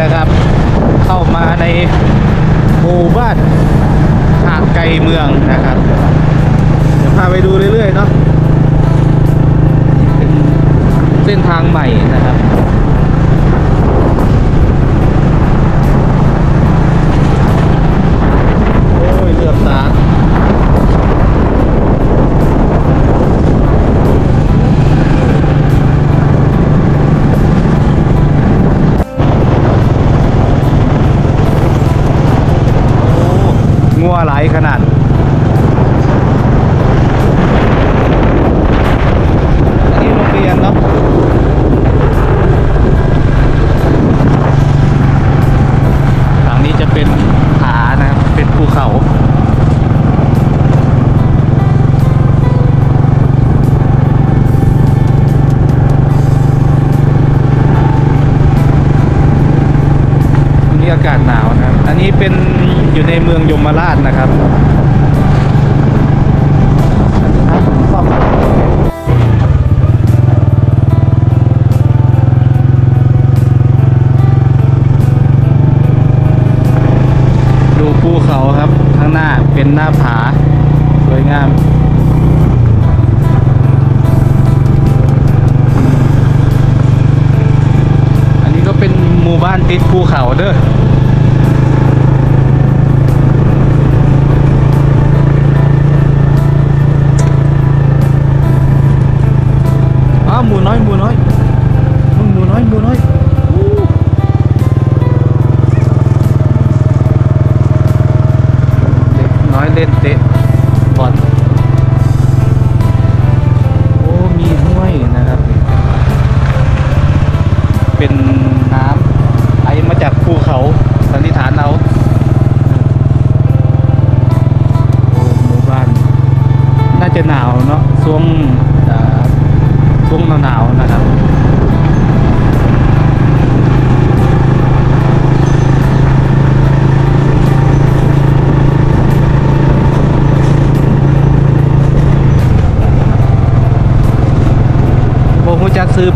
นะครับ เข้ามาในหมู่บ้านหาดไกลเมืองนะครับ เดี๋ยวพาไปดูเรื่อยๆเนาะเป็นเส้นทางใหม่นะครับ งัวไหลายขนาด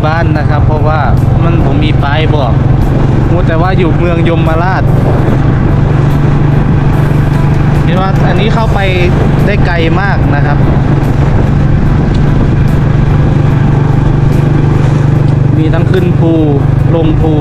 บ้านนะครับ เพราะว่ามันผมมีป้ายบอกมูแต่ว่าอยู่เมืองยมราชเห็นว่าอันนี้เข้าไปได้ไกลมากนะครับ มีทั้งขึ้นภูลงภู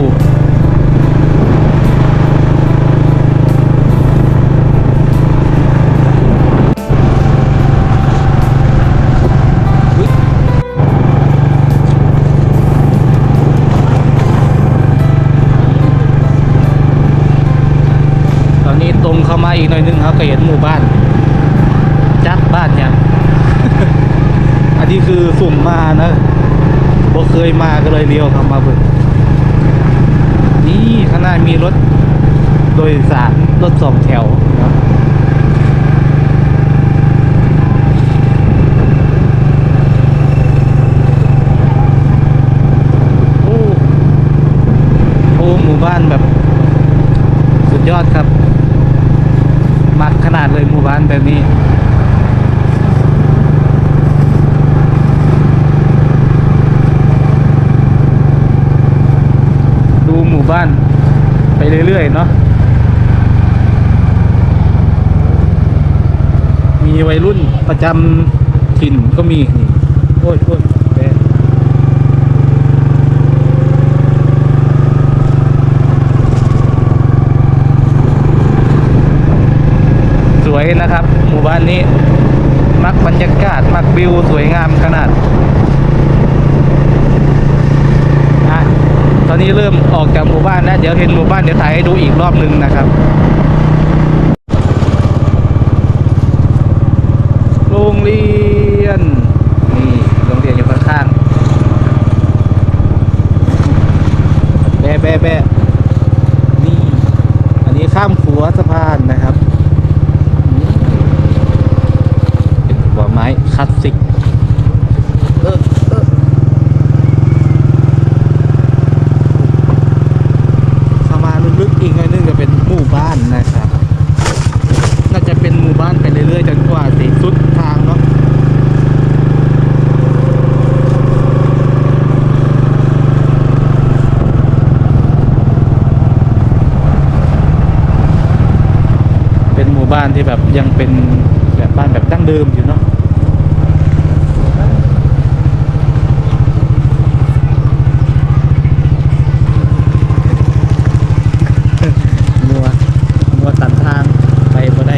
ยนึงครับก็เห็นหมู่บ้าน จักบ้านยังอันนี้คือสุ่มมานะบ่เคยมาก็เลยเลี้ยวเข้ามาเบิ่งนี่ข้างหน้ามีรถ โดยสารรถสองแถวนะครับโอ้โอ้หมู่บ้านแบบ สุดยอดครับ มักขนาดเลยหมู่บ้านแบบนี้ ดูหมู่บ้านไปเรื่อยๆเนาะ มี วัยรุ่นประจำถิ่นก็มีนี่โอ้ยโอ้ยสวยนะครับ หมู่บ้านนี้ มักบรรยากาศ มักวิว สวยงามขนาดอะตอนนี้เริ่มออกจากหมู่บ้านแล้วเดี๋ยวเห็นหมู่บ้านเดี๋ยวถ่ายให้ดูอีกรอบหนึ่งนะครับ รงเรียน นี่โรงเรียนอยู่ข้างๆแบะแบะแบะนี่ อันนี้ข้ามขัวสะพานนะครับ เป็นขัวไม้คลาสสิก เออเออ เข้ามาลึกๆอีกหน่อยนึงจะเป็นหมู่บ้าน บ้านที่แบบยังเป็นแบบบ้านแบบดั้งเดิมอยู่เนาะ มัวมัวตันทางไปบ่ได้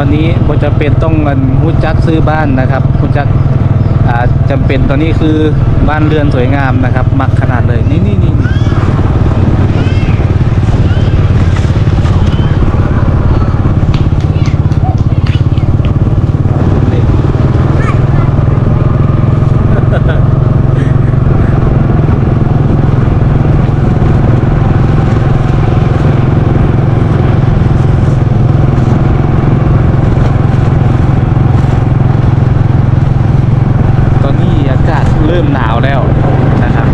ตอนนี้บ่จะเป็น ต้องเงินหูจักซื้อบ้านนะครับหูจักอ่าจำเป็นตอนนี้คือบ้านเรือนสวยงามนะครับ มักขนาดเลยนี่นี่นี่นี่ตอนนี้อากาศเริ่มหนาวแล้วนะครับ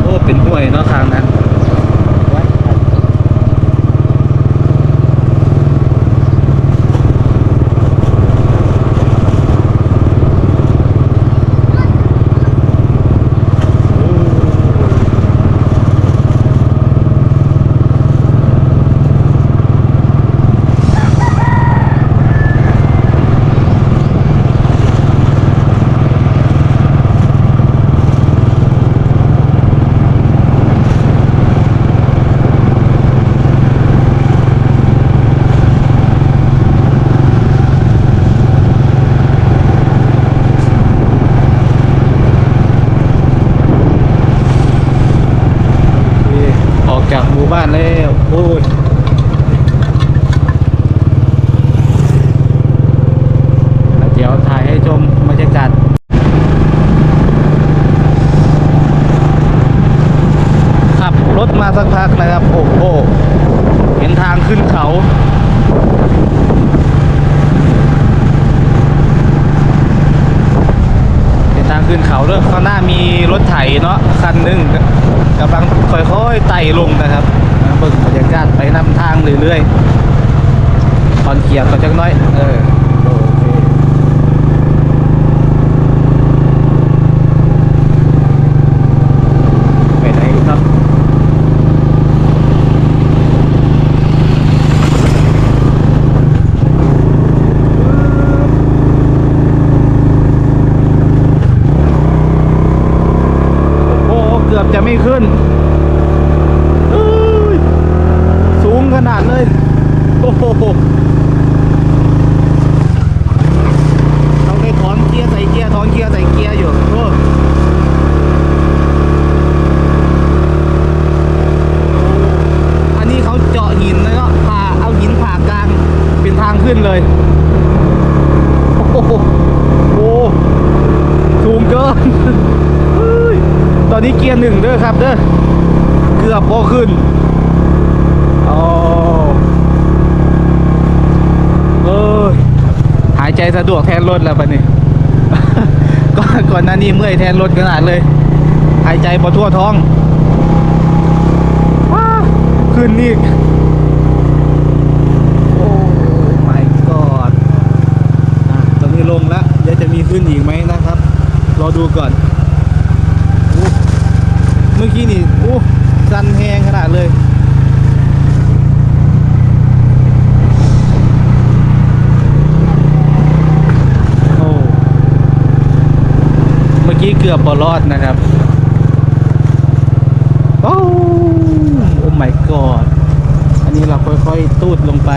โอ้ เป็นห้วยเนาะทางนั้นไว้โอเคออกจานแล้วโอ้ยเดี๋ยวถ่ายให้ชมบรรยากาศขับรถมาสักพักนะครับ โอ้โห เห็นทางขึ้นเขาเป็นทางขึ้นเขาเด้อข้างหน้ามีรถไถเนาะคันหนึงกำลังค่อยๆไต่ลงนะครับ เบิ่งบรรยาไปนำทางเรื่อยๆตอนเขียบก็จักน้อย เออโอเคไปไหนครับ โอ้โหเกือบจะไม่ขึ้นเอ้ยสูงขนาดเลย โอ้โหเราได้ถอนเกียร์ใส่เกียร์ถอนเกียร์ใส่เกียร์อยู่โอ้อันนี้เขาเจาะหินแล้วก็ผ่าเอาหินผ่ากลาง เป็นทางขึ้นเลย โอ้สูงเกิน ตอนนี้เกียร์หนึ่งเด้อครับเด้อ เกือบพอขึ้นอ๋อเอ้ยหายใจสะดวกแทนรถแล้วปะนี่ก่อนก่อนหน้านี้เมื่อยแทนรถขนาดเลย หายใจพอทั่วท้อง ขึ้นนี่โอ้ my god อะตอนนี้ ลงแล้วเดี๋ยวจะมีขึ้นอีกไหมนะครับ รอดูก่อนอเมื่อกี้นี่โอ้สันแหงขนาดเลยโอ้เมื่อกี้เกือบบอรอดนะครับโอ้โอ้ my god อันนี้เราค่อยๆ ตูดลงไป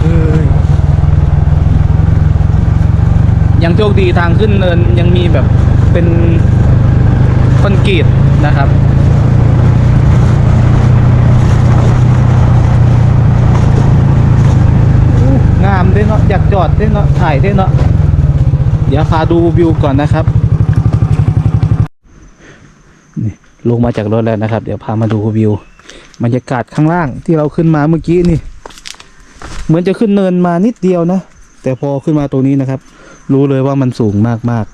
เฮ้ย ยังโชคดีทางขึ้นเนินยังมีแบบเป็นคอนกรีตนะครับงามด้วยเนาะอยากจอดด้วยเนาะถ่ายด้วยเนาะเดี๋ยวพาดูวิวก่อนนะครับนี่ลงมาจากรถแล้วนะครับ เดี๋ยวพามาดูวิวบรรยากาศข้างล่างที่เราขึ้นมาเมื่อกี้นี่ เหมือนจะขึ้นเนินมานิดเดียวนะ แต่พอขึ้นมาตรงนี้นะครับ รู้เลยว่ามันสูงมาก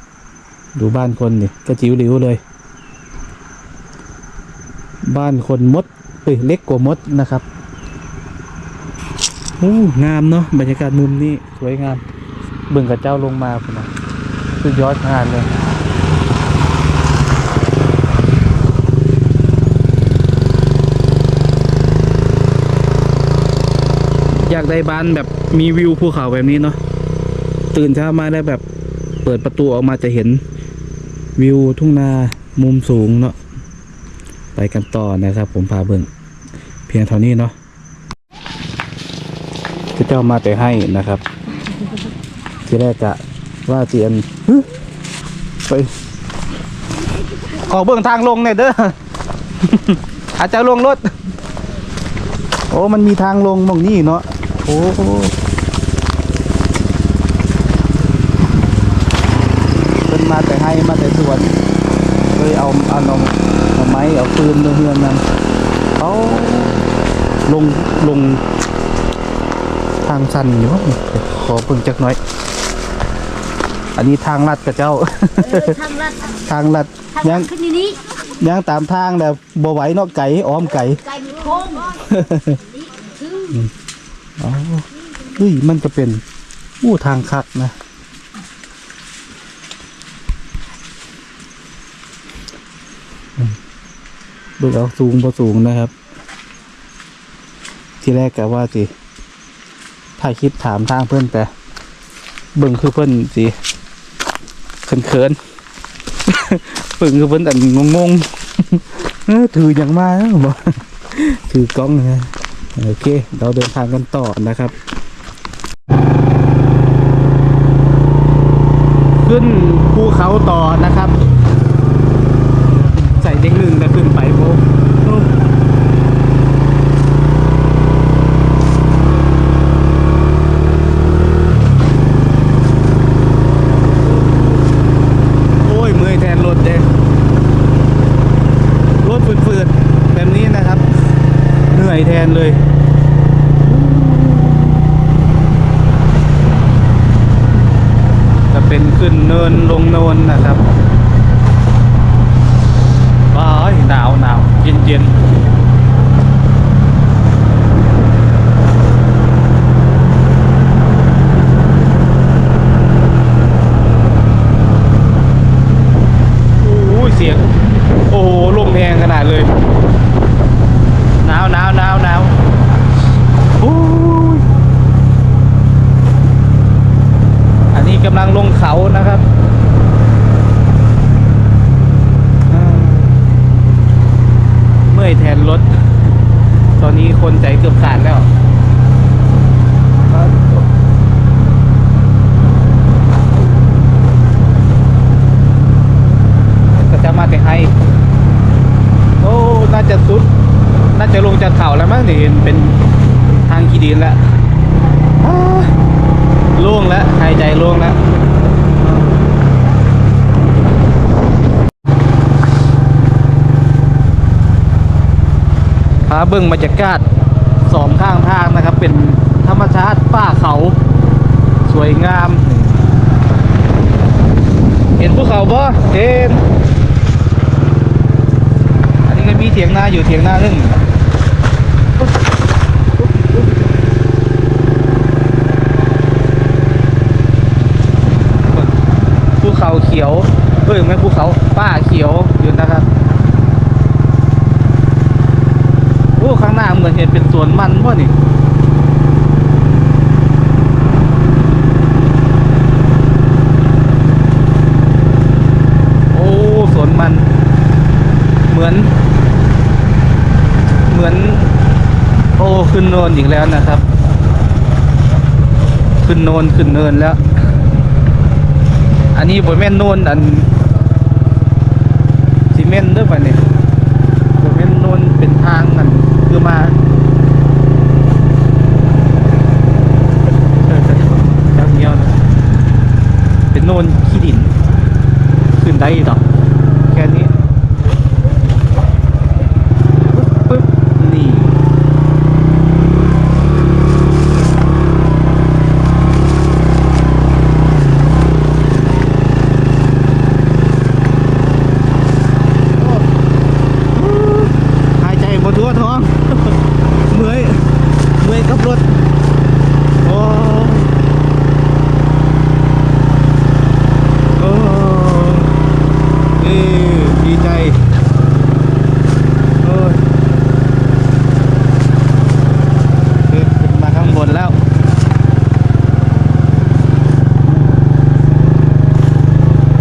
ๆ ดูบ้านคนนี่กระจิ๋วหลิวเลย บ้านคนมดเอ้ยเล็กกว่ามดนะครับโอ้งามเนาะบรรยากาศมุมนี้สวยงาม เบิ่งกับเจ้าลงมาคุณนะสุดยอดงานเลยอยากได้บ้านแบบมีวิวภูเขาแบบนี้เนาะ ตื่นเช้ามาได้แบบเปิดประตูออกมาจะเห็นวิวทุ่งนามุมสูงเนาะไปกันต่อนะครับ ผมพาเบิ่งเพียงเท่านี้เนาะที่เจ้ามาแต่ให้นะครับที่แรกกะว่าเจียนไปออกเบื้องทางลงเนี่ยเด้ออาจจะลงรถ โอ้ มันมีทางลงมองนี่เนาะ โอ้เป็น มาแต่ให้มาแต่สวนเลยเอาเอาเอาเอาไม้เอาปืนมาเฮือนนั่นเขาลงลงทางสั้นอยู่วะขอเพิ่งจักหน่อย อันนี้ทางลัดกับเจ้าเออทางลัดทางลัดทางยัลังดขึ้นนี่นี่ยังตามทางแต่บ่ไหวเนาะไก่อ้อมไก่ไกลมีโค้งนี่ชื่ออ๋อเฮ้ยมันจะเป็นอู้ทางคักนะ อืม ดูเอาสูงพอสูงนะครับ ที่แรกกะว่าสิถ่ายคลิปถามทางเพื่อนแต่ เบิ่งคือเพื่อนสิเขินเขินๆเบิ่งคือเพื่อนแต่งงงๆถืออย่างมาแล้วบอกถือกล้องนะโอเค เราเดินทางกันต่อนะครับ ขึ้นภูเขาต่อนะครับ ใส่เด็กหนึ่งแต่ขึ้นไปโบโอ้ยเมื่อยแทนรถเด้รถฝืดๆแบบนี้นะครับ เหนื่อยแทนเลย จะเป็นขึ้นเนินลงเนินนะครับว้ายหนาวหนาวเย็นเย็นโอ้ยเสียง โอ้โหลมแรงขนาดเลย หนาวหนาวหนาวหนาวโอ้ยอันนี้กำลังลงเขานะครับอ่าเมื่อยแทนรถ ตอนนี้คนใจเกือบขาดแล้ว ก็จะมาแต่ให้ โอ้ น่าจะสุด น่าจะลงจากเขาแล้วมั้งนี่เห็นเป็นทางขี้ดินแล้วอ้าโล่งแล้วหายใจโล่งแล้ว พา เบิ่งบรรยากาศสองข้างทางนะครับ เป็นธรรมชาติป่าเขา สวยงาม เห็นภูเขาบ่เห็นอันนี้ก็มีเถียงนาอยู่เถียงนาหนึ่งภูเขาเขียวเอ้ยไม่ภูเขาป้าเขียวอยู่นะครับ โอ้ข้าง หน้าเหมือนเห็นเป็นสวนมันป่ะนี่โอ้สวนมันเหมือน เหมือน โอ้ขึ้นโนนอีกแล้วนะครับ ขึ้นโนนขึ้นเนินแล้ว อันนี้บนแม่นโนนอันซีเมนต์ด้วยป่ะเนี่ยบนแม่นโนนเป็นทางมัน คือมาเออจะจะเงี้ยวนะเป็นโนนขี้ดิน ขึ้นได้ดอกแค่นี้ มื่อยเมื่อยกับรถ โอ้โอ้เอ้ดีใจโอ้ยเดินขึ้นมาข้างบนแล้ว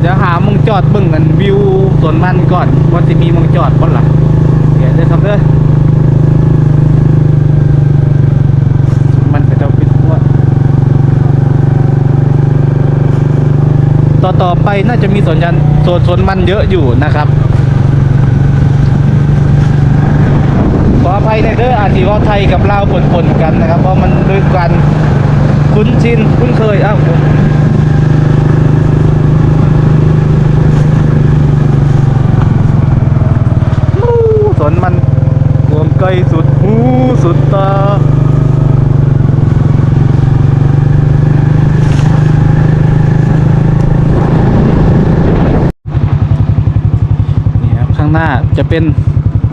เดี๋ยวหามุงจอดเบิ่งกันวิวสวนมันก่อนว่าจะมีมุงจอดบ่ล่ะเดี๋ยวเด้อครับเด้อมันก็จะปิดหัว ไปน่าจะมีสวนยันโซนสวนมันเยอะอยู่นะครับขออภัยในเด้ออาจสิว่าไทยกับลาวปนๆกันนะครับ เพราะมันด้วยกันคุ้นชินคุ้นเคยอ้าวสวนมันรวมใกล้สุดหูสุดตา นี่ครับ ข้างหน้าจะเป็น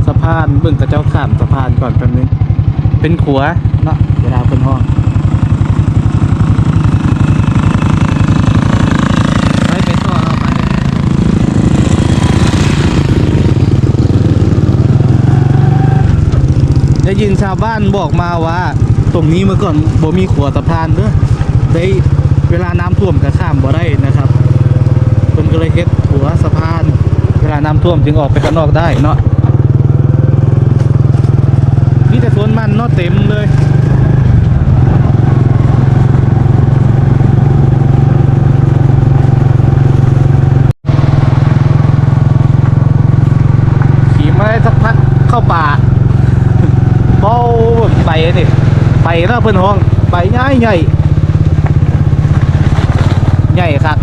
สะพานเบิ่งกระเจ้าข้ามสะพานก่อนแป๊บนึงเป็นขัวเนาะเวลาเป็นห้องไปไปต่อเอาไปได้ยินชาวบ้านบอกมาว่า ตรงนี้เมื่อก่อนบ่มีขัวสะพานเด้อได้เวลาน้ำท่วมก็ข้ามบ่ได้นะครับเพิ่นก็เลยเฮ็ดขัวสะพานาน้ำท่วมจึงออกไปข้างนอกได้เนาะมีแต่สวนมันเนาะเต็มเลยขี่มาได้สักพักเข้าป่าเบาไปนี่ไปแล้วเพื่อนห้องไปใหญ่ใหญ่ใหญ่ครับ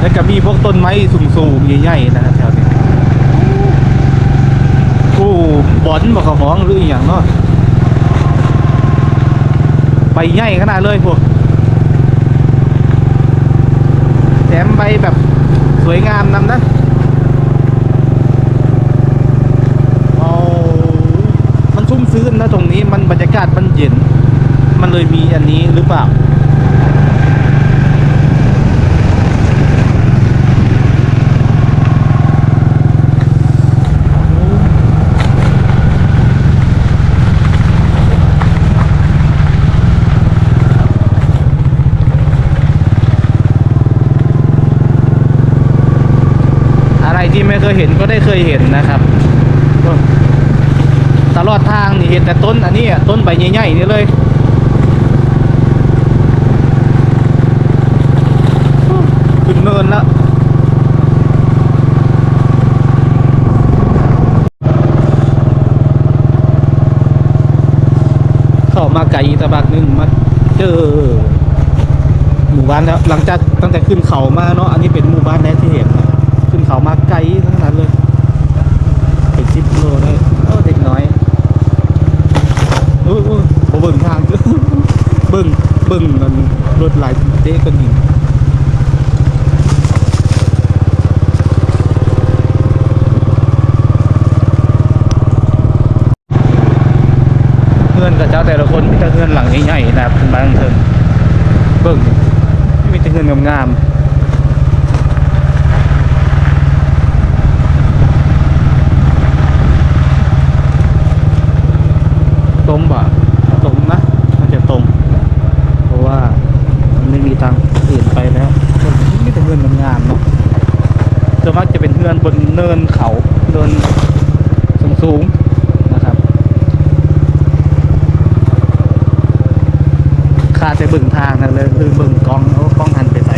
แล้วก็มีพวกต้นไม้สูงๆใหญ่ๆนะครั บแถวนี้กูบอนบอกเขห้องหรืออย่างเนาะไปใหญ่ขนาดเลยพวกแถมไปแบบสวยงามนำนะเอามันชุ่มชื้นนะตรงนี้มันบรรยากาศมันเย็น มันเลยมีอันนี้หรือเปล่า ที่ไม่เคยเห็นก็ได้เคยเห็นนะครับตลอดทางนี่เห็นแต่ต้นอันนี้อะต้นใบใหญ่ๆนี่เลยขึ้นเนินแล้วเข้ามาไกลตะบักหนึงมาเจอหมู่บ้านแล้วหลังจากตั้งแต่ขึ้นเขามาเนาะอันนี้เป็นหมู่บ้านแรกที่ เขามาไกลทั้งนั้นเลยเป็นสิบโลได้เออเด็กน้อยโอ้ยโอ้ยเบิ่งทางเบิ่งเบิ่งมันรถหลเจ๊กันยิงเพื่อนกับเจ้าแต่ละคนมีแต่เพื่อนหลังใหญ่ๆนะครับเป็นบ้านเทิงเบิ่งมีแต่เพื่อนงามๆ งบ่ะตรงนะน่าจะตรง เพราะว่ามันไม่มีทางอื่นไปแล้วนี่แต่เงินงามเนาะส่วนมากจะเป็นเงินบนเนินเขาเนินสูงๆนะครับ ขาดแต่บิ่งทางนั่นเลยคือบิ่งกองเอากองหันไปใส่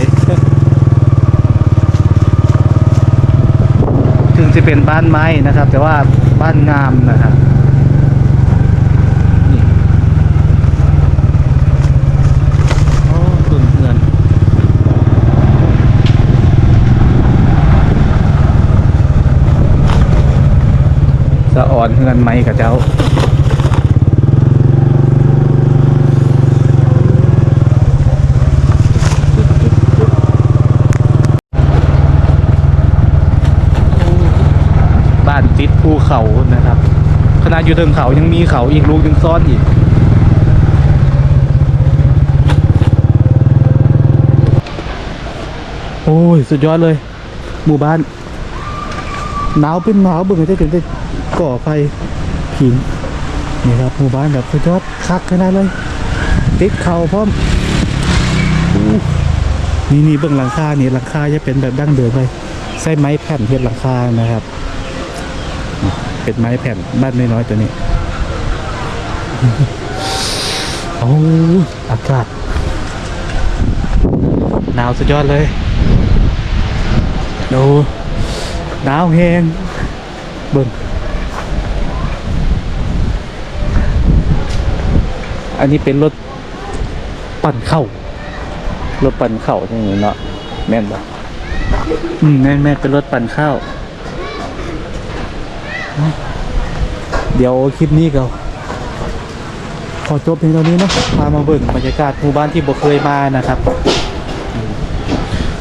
ถึงจะเป็นบ้านไม้นะครับ แต่ว่าบ้านงามนะครับ นี่โอ้ตุนเงินสะอ่อน เงินไหมกับเจ้าบ้านติดภูเขานะครับ ขนาดอยู่เทิงเขายังมีเขาอีกลูกหนึงซ้อนอีกโอ้ย สุดยอดเลย หมู่บ้านหนาวเป็นหนาวเบิ่งจะจนได้ ก่อไฟผิงนี่ครับหมู่บ้านแบบสุดยอดคักขนาดเลย ติดเขาพร้อมนี่นี่เบิ่งหลังคานี่หลังคาจะเป็นแบบดั้งเดิมเลยใช้ไม้แผ่นเพียหลังคานะครับ เป็นไม้แผ่นบ้านน้อยๆตัวนี้โอ้อากาศหนาวสุดยอดเลยดูหนาวแหงเบิ่ง อันนี้เป็นรถปั่นเข้ารถปั่นเข้าที่นี่เนาะแม่นปะอืมแม่นแม่นเป็นรถปั่นเข้าวเดี๋ยวคลิปนี้ก็ขอจบเพียงเท่านี้เนาะพามาเบิ่งบรรยากาศหมู่บ้านที่บ่เคยมานะครับ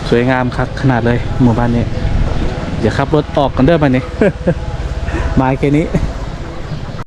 สวยงามครับขนาดเลยหมู่บ้านนี้ เดี๋ยวขับรถออกกันเด้อมาเนี่ยมาแค่นี้